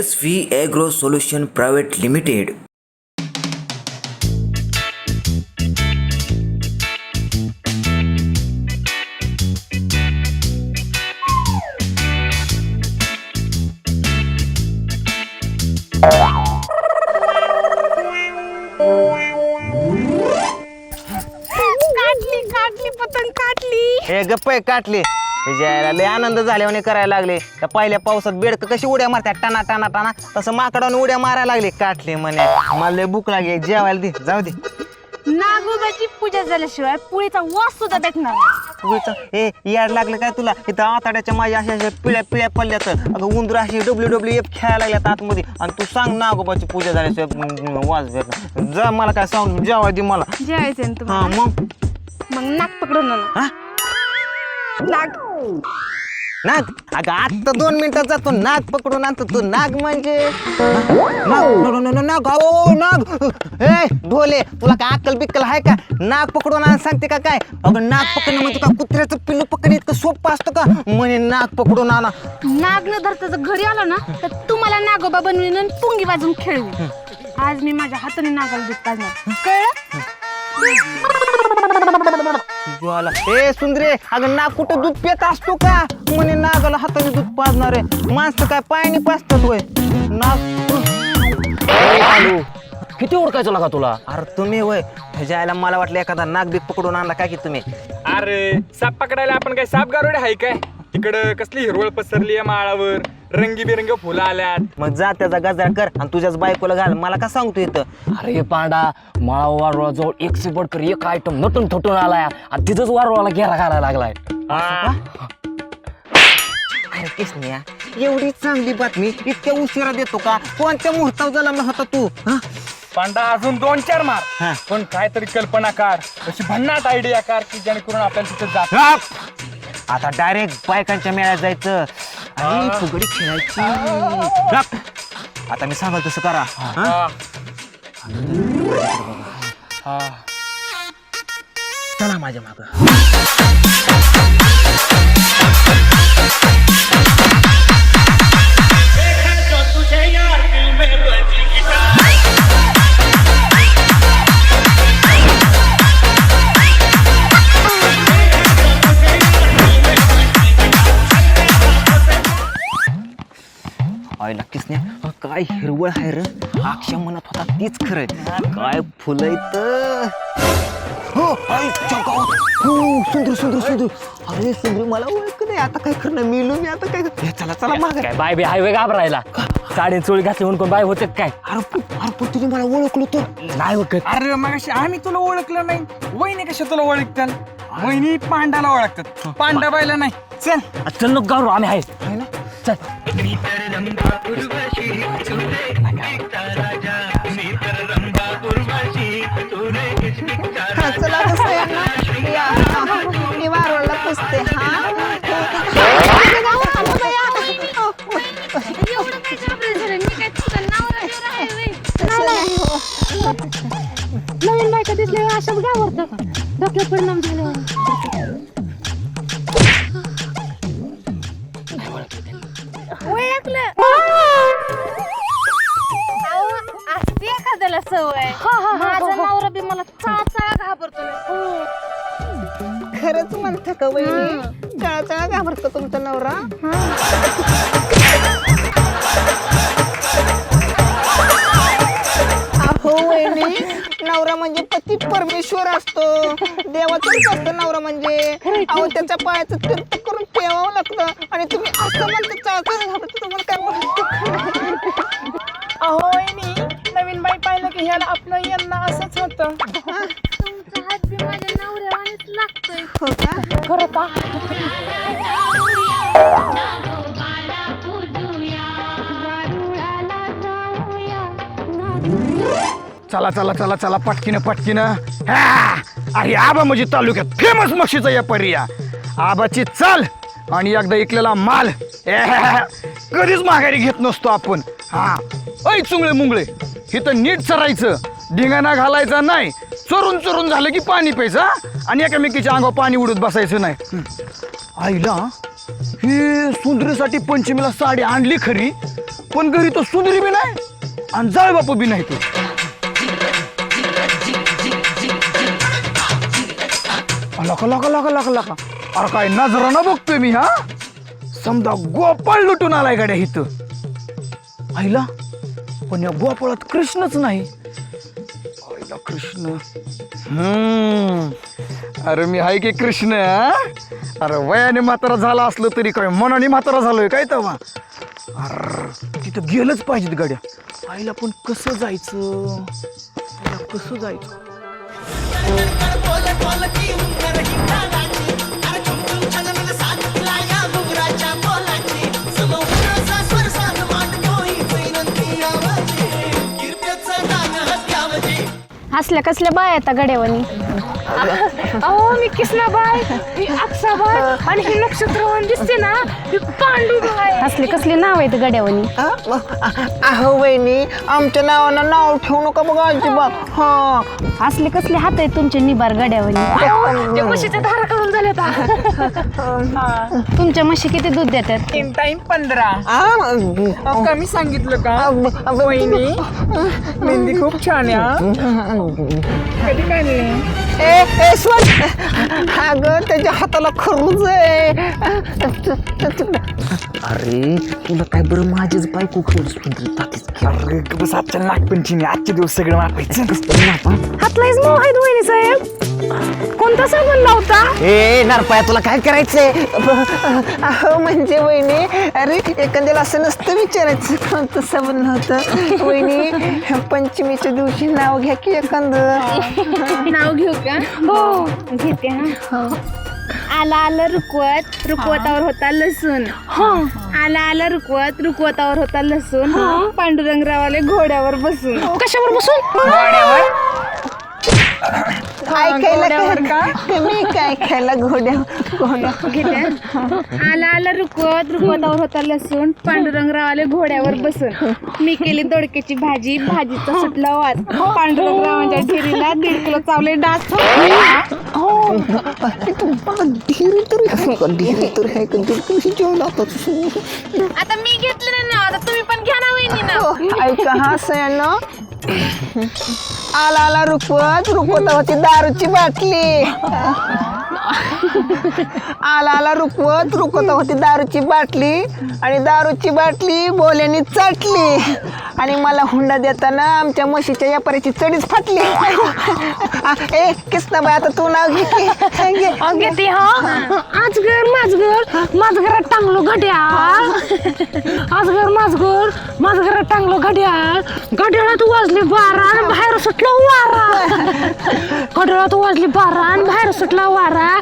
S V agro solution private limited. काढली काढली पतंग काढली. हे गप्प आहे काटली यायला लय आनंद झाल्याने करायला लागले. त्या पहिल्या पावसात बेडक कशी उड्या मारतात टाना टाना टाना तसं माकडाने उड्या मारायला लागले काटली म्हणे. मला लय भूक लागली जेवायला दे जाऊ दे. नागोबाची पूजा झाल्याशिवाय पुळीचा वास सुद्धा भेटणार नाही. हे याड लागलं काय तुला? इथं आताड्याच्या माझ्या अशा अशा पिळ्या पिळ्या पडल्यात. अगं उंदर अशी डब्ल्यू डब्ल्यू एफ खेळायला लागल्यात आतमध्ये. आणि तू सांग नागोबाची पूजा झाल्याशिवाय वाज भेट जा मला काय सांग जेवाय दे मला. जेवायचं आहे ना हा तुम्हाला मग? मग नाक पकडून आणा. हा? नाग नाग अगं आत्ता दोन मिनिटात जातो. नाग पकडून आणतो तू. नाग म्हणजे? नाग नाग, ओ नाग ए ढोले तुला काय अक्कल बिक्कल आहे का? नाग पकडून आण सांगते का काय? अगं नाग पकडणं म्हणजे का कुत्र्याचं पिल्लू पकडणं इतकं सोपं असतं का? म्हणे नाग पकडून आणा. नाग न धरता जर घरी आलो ना तर तुम्हाला नागोबा बनवीन आणि पुंगी वाजून खेळू आज मी माझ्या हाताने नागाला दूध पाजणार कळलं? ज्वाला ए सुंदरे अगं नाग कुठं दूध पित असतो का? म्हणे नागाला हाताने दूध पाजणार आहे. माणसं काय पायाने पाजतात वय. नाग आलू किती ओळखायचं लागा तुला? अरे तुम्ही वय. ह्याच्या मला वाटलं एखादा नाग बीक पकडून आणला. काय की तुम्ही? अरे साप पकडायला आपण काय साप गारोडे आहे काय? तिकडं कसली हिरवळ पसरली आहे माळावर? रंगीबिरंगी फुलं आल्यात. मग जा त्याचा गजरा कर आणि तुझ्याच बायकोला घाल. मला का सांगतो इथं? अरे पांडा माळा वारुळाजवळ एक से बडकर एक आयटम नटून थटून आलाय. आणि तिथंच वारुळाला घेरा घालायला लागलाय. अरे किसन्या एवढी चांगली बातमी इतक्या उशिरा देतो का? कोणत्या मुहूर्तावर जन्मला होता तू? हा? पांडा अजून दोन चार. मार. पण काहीतरी कल्पना काढ अशी भन्नाट आयडिया काढ की जेणेकरून आपल्याला तिथं जात आता डायरेक्ट बायकांच्या मेळ्यात जायचं. आणि फुगडी खेळायची. आता मी सांगाल तसं करा. हा? चला माझ्या माग. आय नक्कीच नाही. काय हिरवळ आहे र. अक्षय म्हणत होता तीच खरंय काय फुलं इथं हो गावात. हो. सुंदर सुंदर सुंदर. अरे सुंदर मला ओळख नाही. आता काय करणं मिळू मी आता काय हे, चला चला माग. काय बाय बे हायवे घाबरायला. साडी चोळी घातली म्हणून कोण बाय होते काय? अरे पण- अरे पण तुम्ही मला ओळखलो तर. नाही ओळखत. अरे मग आम्ही तुला ओळखलं नाही. वहिनी कशा तुला ओळखतात? वहिनी पांडाला ओळखतात. पांडाबाईला नाही. चल. चल नको गावरो आम्ही आहे. आहे ना? चल. खरंच म्हणता का वहिनी? चळा घाबरतो तुमचा नवरा? अहो वहिनी नवरा म्हणजे पती परमेश्वर असतो. देवाचाच असतो नवरा म्हणजे. अहो त्याच्या पायाचं तीर्थ करून ठेवावं लागतं. आणि तुम्ही असं म्हणता चळा चळा घाबरतो तुम्हाला काय बोलायचं? अहो वहिनी नवीन बाई पाहिलं की ह्याला आपलं यांना असंच होतं. का चला चला चला चला पटकीनं पटकीनं हा! अरे आबा म्हणजे तालुक्यात फेमस मक्षीचा या पर्या आबाची चाल आणि एकदा इकलेला माल एह! कधीच माघारी घेत नसतो आपण हा ऐ चुंगळे मुंगळे इथं नीट चरायचं ढिंगाणा घालायचा नाही चोरून चोरून झालं की पाणी प्यायचं हा? आणि एकामेकीच्या अंगावर पाणी उडत बसायचं नाही. आईला ही सुंदरीसाठी पंचमीला साडी आणली खरी पण घरी तो सुंदरी बी नाही आणि जाळ बापू बी नाही तो. लका लका लका लका लका. अरे काय नजरानं बघतोय मी हा? समजा गोपाळ लुटून आलाय गाड्या इथं. आईला पण या गोपाळात कृष्णच नाही. आईला कृष्ण. हम्म. अरे मी हाय की कृष्ण हा? अरे वयाने म्हातारा झाला असलं तरी काय मनाने म्हातारा झालोय काय तेव्हा? अरे तिथं गेलंच पाहिजेत गाड्या. आईला पण कसं जायचं? आईला कसं जायचं? असल्या कसल्या बाया आता गड्यावानी? अहो मी किसनाबाई ही अक्षाबाई आणि ही नक्षत्रवान दिसते ना ही पांडूबाई असले कसले नाव आहेत गड्यावानी? अहो वहिनी आमच्या नावानं नाव ठेवू नका बघा अजिबात. हा. असले कसले हात आहेत तुमचे निबार गड्यावानी? म्हशीच्या धारा करून झाल्या तुमच्या म्हशी किती दूध देतात? तीन टाइम पंधरा. आ, अहो, कमी सांगितलं का वहिनी? मेहंदी खूप छान आहे हा. कधी काढली? अगं त्याच्या हाताला खरबूज आहे. अरे तुला काय बरं माझीच बायको ताकीच अरे बस आजच्या नागपंचमी आजचे दिवस सगळं मापायचं हातलाच मऊ आहेत वहिनी साहेब. कोणता साबण लावता? ए नारपाया तुला काय करायचंय? अहो म्हणजे वहिनी अरे एखाद्याला असं नसतं विचारायचं कोणतं सबन नव्हतं वहिनी पंचमीच्या दिवशी नाव घ्या की एखादं. नाव घेऊ का? हो. घेते हा. आला आला रुकवत. रुकवतावर होता लसूण. आला आला रुकवत. रुकवतावर होता लसूण. पांडुरंगरावाले घोड्यावर बसून. कशावर बसून? ऐकायला काय तुम्ही काय ऐकायला घोड्या घोड्या घेते आला आला रुकवत रुकवतावर होता लसूण. पांडुरंगरावाले घोड्यावर बसून मी केली दोडक्याची भाजी. भाजीचा सुटला वाद पांडुरंगरावांच्या ढिरीला दीड किलो चावले डास. ढिरी तरी आहे. का तरी आहे. का जेवण आता आता मी घेतलं ना. आता तुम्ही पण घ्या ना वहिनी ना ऐका हा सयानं. आला आला रुकवत रुकवत होती दारूची बाटली. आला आला रुकवत रुकवत होती दारूची बाटली आणि दारूची बाटली बोल्याने चाटली आणि मला हुंडा देताना आमच्या म्हशीच्या व्यापाऱ्याची चडीच फाटली. आ, ए किसनाबाई आता तू नाव घे की. घे. घेते हा आजगर माझगर माझगरात टांगलो घड्याळ. घर माझ्या घरात टांगलो घड्याळ. घड्याळात वाजले बारा आणि बाहेर सुटला वारा. घड्याळात वाजली बारा आणि बाहेर सुटला वारा.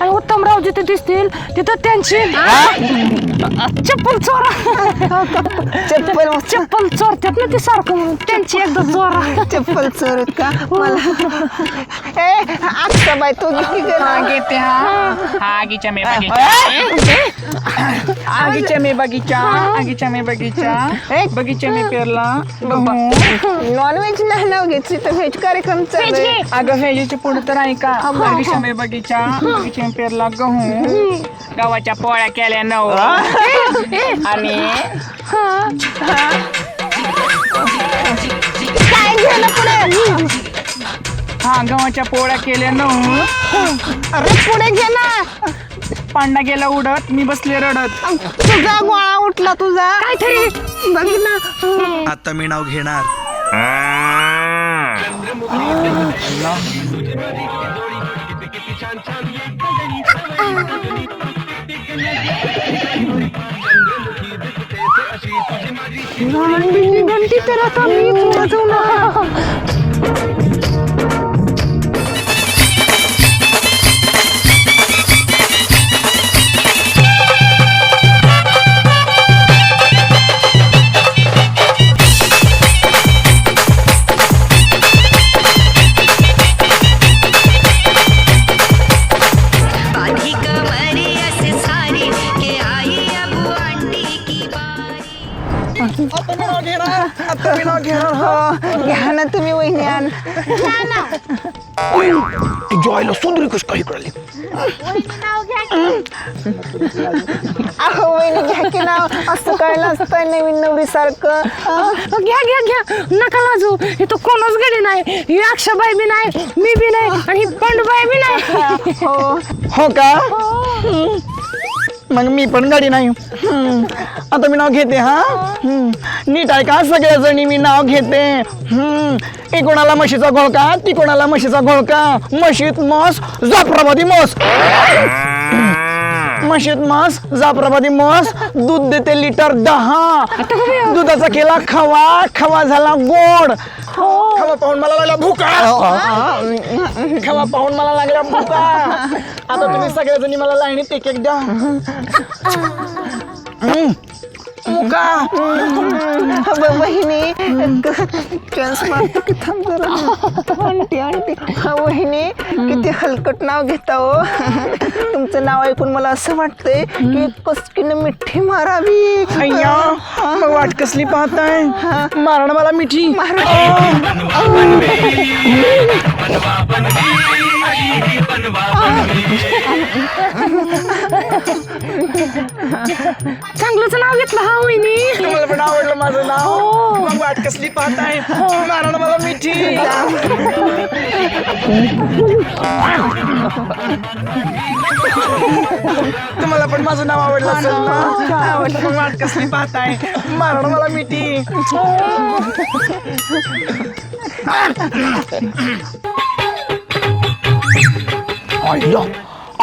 आणि उत्तमराव जिथे दिसतील. तिथं त्यांची चप्पल चोरा. चप्पल? चप्पल चोरतात ना ते सारखं म्हणून. त्यांची एकदा चोरा. चप्पल चोरत का? मला ए अक्षाबाई तू किती घेते हा. आगीच्या मे बगीचा. आगीच्या मे बगीचा आगीच्या मे बगीचा. बगीचा मे पेरला. नॉन व्हेज नाही नाव घ्यायची तर व्हेज कार्यक्रम चालू आहे. अगं व्हेजीच्या पुढे तर आहे का? बगीचा मे बगीचा. पेरला गहू. गव्हाच्या पोळ्या केल्या नऊ आणि काय झालं पुढे? हा गव्हाच्या पोळ्या केल्या नऊ अरे पुढे घे ना. पांडा गेला उडत मी बसले रडत. तुझा गोळा उठला तुझा. काहीतरी बघ ना. आता मी नाव घेणार. घंटी तर आता मीच वाजवणार तुम्ही वहिन्यान जॉयला सुंदरी कशी काही कळली? अहो वहिनी घ्या की नाव. असं काय नसतं नवीन नवरी सारखं. घ्या घ्या घ्या. नका लाजू. इथं कोणच गडी नाही. ही अक्षाबाई बी नाही मी बी नाही आणि ही पंडबाई बी नाही. हो. का? मग मी पण गाडी नाही. हम्म. आता मी नाव घेते हा. हम्म. नीट आहे का सगळ्या जणी मी नाव घेते? हम्म. एक कोणाला म्हशीचा घोळका ती कोणाला म्हशीचा घोळका म्हशीत मस जाफराबादी मस. म्हशीत मस जाफराबादी मस दूध देते लिटर दहा. दुधाचा केला खवा. खवा झाला गोड. खवा पाहून मला लागला भुका. खवा पाहून मला लागला भुका. आता तुम्ही सगळ्याजणी मला लाईनीत एक एक द्या मारतो की थांब जरा आंटी आंटी हा वहिनी किती हलकट नाव घेता हो तुमचं नाव ऐकून मला असं वाटतंय की कसकीनं मिठी मारावी अय्या मग वाट कसली पाहताय मारण मला मिठी चांगलंच नाव घेतलं हा वहिनी तुम्हाला पण आवडलं माझं नाव. मग वाट कसली पाहताय? मारण मला मिठी. तुम्हाला पण माझं नाव आवडलं असेल ना? आवडलं मग वाट कसली पाहताय? मारण मला मिठी. आईला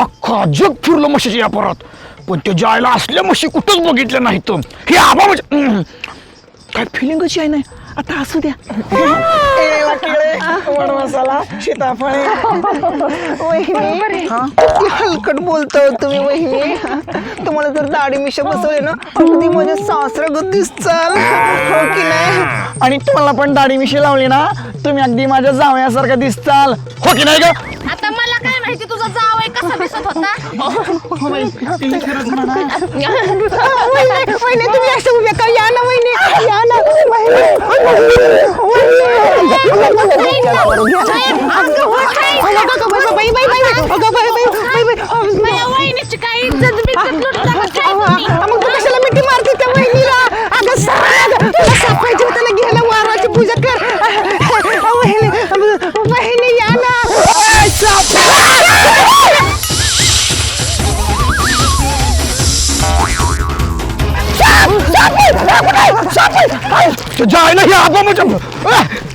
अख्खा जग फिरलं म्हशीच्या या परत. पण त्या जायला असल्या म्हशी कुठंच बघितल्या नाहीत हे आबा म्हणजे. काय फिलिंगच आहे नाही. आता असू द्या. मसाला सीताफळे. वहिनी. किती हलकट बोलतो तुम्ही वहिनी. तुम्हाला जर दाढी मिशा बसवले ना अगदी म्हणजे सासरा गतीच चाल. हो की नाही? आणि तुम्हाला पण दाढी मिशी लावली ना तुम्ही अगदी माझ्या जावयासारखं दिसताल. हो की नाही का आता मला काय माहिती तुझा जावई कसा दिसत होता वहिनी वहिनी, तुम्ही असं उभ्या का या ना वहिनी या ना माझ्या वहिनीची काही इज्जत बिज्जत लुटता का काय तुम्ही? मग तू कशाला मिठी मारते त्या वहिनीला अगं सांग तुला सापायची वाराची पूजा कर ते जायला हे आबा म्हणजे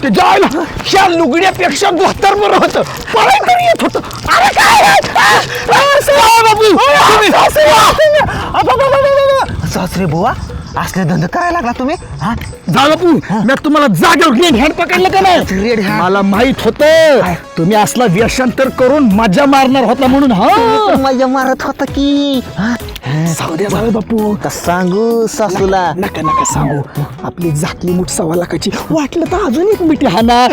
ते जायला ह्या लुगड्यापेक्षा धोतर बरं होतं. पळाय तरी येत होतं. अरे काय बाबू. सासरे बुवा. असले धंदे करायला लागला तुम्ही? हा? जा बापू मी तुम्हाला जागेवर रेड हँड पकडलं का नाही? Red hand? मला माहीत होतं. तुम्ही असला व्यसंतर करून मजा मारणार होता म्हणून हा? मजा मारत होता की हा? जाऊ द्या जाऊ बापू का सांगू सासूला नका नका सांगू आपली झाकली मूठ सव्वा लाखाची वाटलं तर अजून एक मिठी हाना